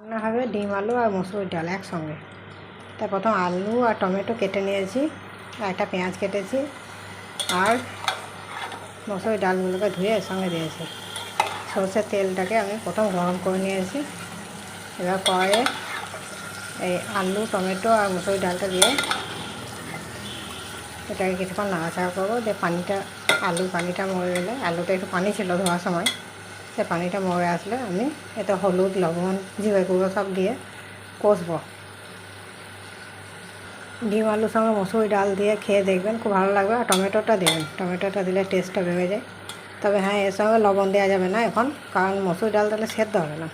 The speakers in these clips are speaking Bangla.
রান্না হবে ডিম, আলু আর মসুর ডাল একসঙ্গে। তা প্রথম আলু আর টমেটো কেটে নিয়েছি, আর একটা পেঁয়াজ কেটেছি, আর মসুর ডালগুলোকে ধুয়ে এর সঙ্গে দিয়েছি। সর্ষের তেলটাকে আমি প্রথম গরম করে নিয়েছি। এবার কড়াইয়ে এই আলু, টমেটো আর মসুর ডালটা দিয়ে এটাকে কিছুক্ষণ নাড়াচাড়া করব যে পানিটা, আলুর পানিটা মরে গেলে আলুটা একটু পানি ছিল ধোয়ার সময়। সে পানিটা মরে আসলে আমি এটা হলুদ, লবণ, জিরে গুঁড়ো সব দিয়ে কষবো। ডিম আলুর সঙ্গে মসুর ডাল দিয়ে খেয়ে দেখবেন, খুব ভালো লাগবে। আর টমেটোটা দেবেন, টমেটোটা দিলে টেস্টটা বেড়ে যায়। তবে হ্যাঁ এর সঙ্গে লবণ দেওয়া যাবে না এখন, কারণ মসুর ডাল তাহলে সেদ্ধ হবে না।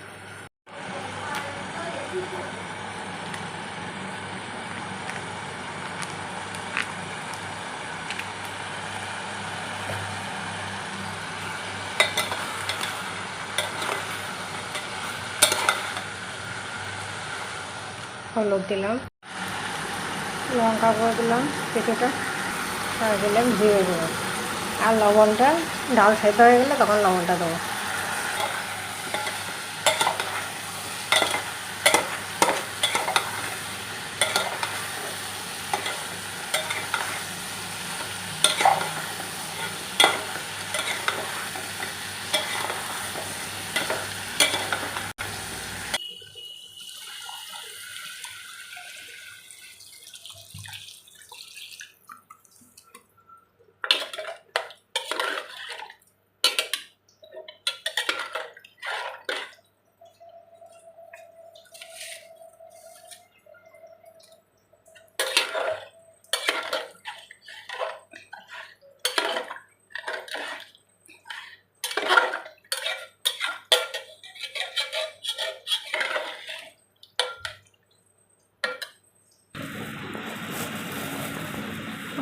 হলুদ দিলাম, লঙ্কা গুঁড়ো দিলাম, কিছুটা, আর দিলাম জিরে গুঁড়ো। আর লবণটা ডাল সেদ্ধ হয়ে গেলে তখন লবণটা দেবো।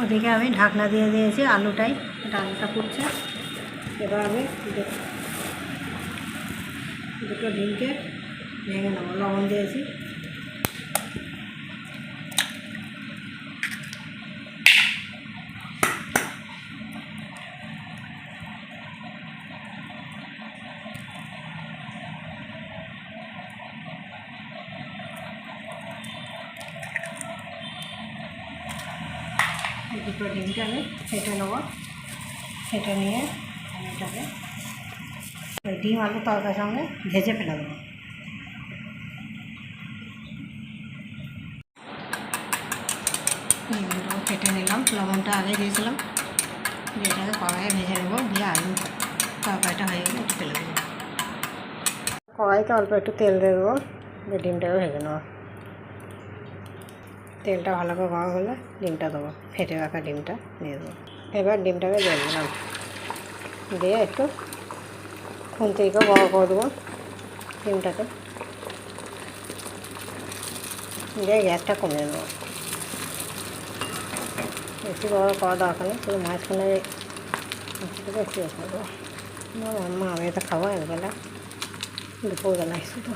ওদিকে আমি ঢাকনা দিয়ে দিয়েছি, আলুটাই, ডালটা ফুটছে। এবার আমি দুটো ডিমকে ভেঙে নেব, লবণ দিয়েছি। দুটো ডিমটা আমি ফেটে নেব। ফেটে নিয়ে আমি এটাকে ওই ডিম আলু তরকারির সঙ্গে ভেজে ফেলে দেবো। ফেটে নিলাম, লবণটা আগে দিয়েছিলাম দিয়ে এটাকে কড়াইয়ে ভেজে নেব, দিয়ে আলু তরকারিটা হয়ে গেলে ফেলে দেবো। কড়াইতে অল্প একটু তেল দিয়ে দেবো, দিয়ে ডিমটাকে ভেজে নেব। তেলটা ভালো করে গরম হলে ডিমটা দেবো। ফেটে রাখা ডিমটা দিয়ে দেবো। এবার ডিমটাকে দিয়ে দিলাম। দিয়ে একটু খুন্তিকে বড় করে দেবো ডিমটাকে। দিয়ে গ্যাসটা কমিয়ে দেবো। বেশি বড় করা দরকার নেই, শুধু মাঝখানে বেশি করে দেবো। মা, আমি এটা খাব একবেলা। দুপুরবেলায় শুধু।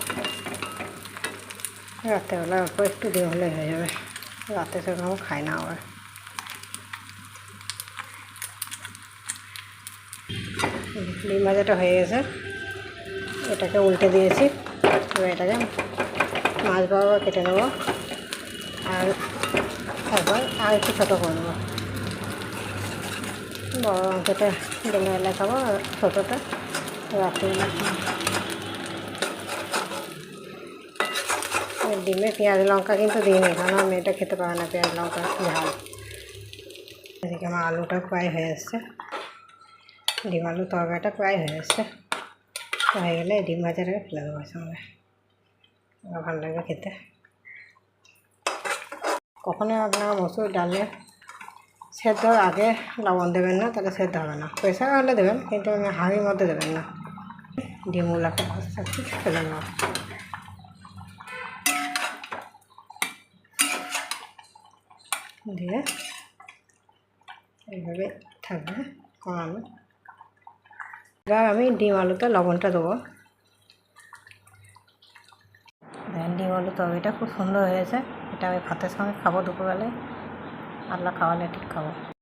রাত্রেবেলা অল্প একটু দিয়ে হলে হয়ে যাবে। রাতে সেরকম খায় না আবার। ডিম ভাজাটা হয়ে গেছে। এটাকে উল্টে দিয়েছি। এবার এটাকে মাছ বরাবর কেটে নেব। আর তারপর আর একটু ছোটো করে নেব। বড় অঙ্কটা দিনের বেলা খাব আর ছোটোটা রাত্রিবেলা। খাব ডিমে পেঁয়াজ লঙ্কা কিন্তু দিইনি কারণ আমার মেয়েটা খেতে পারে না, পেঁয়াজ লঙ্কা ঝাল এদিকে আমার আলুটা প্রায় হয়ে এসছে। ডিম আলু তরকারিটা প্রায় হয়ে এসছে। হয়ে গেলে ডিম ভাজাটাকে ফেলে দেবো সঙ্গে। ভালো লাগে খেতে। কখনোই আপনারা মসুর ডালে সেদ্ধ আগে লবণ দেবেন না, তাহলে সেদ্ধ হবে না। প্রেশার হলে দেবেন, কিন্তু হাঁড়ির মধ্যে দেবেন না। ডিমগুলোকে আস্তে আস্তে ফেলে নেওয়া দিয়ে এইভাবে থাকবে কমানো এবার আমি ডিম আলুতে লবণটা দেবো। দেখেন ডিম আলু তরকারিটা খুব সুন্দর হয়েছে। এটা আমি ভাতের সঙ্গে খাব দুপুরবেলায়। আল্লাহ খাওয়ালে ঠিক খাব।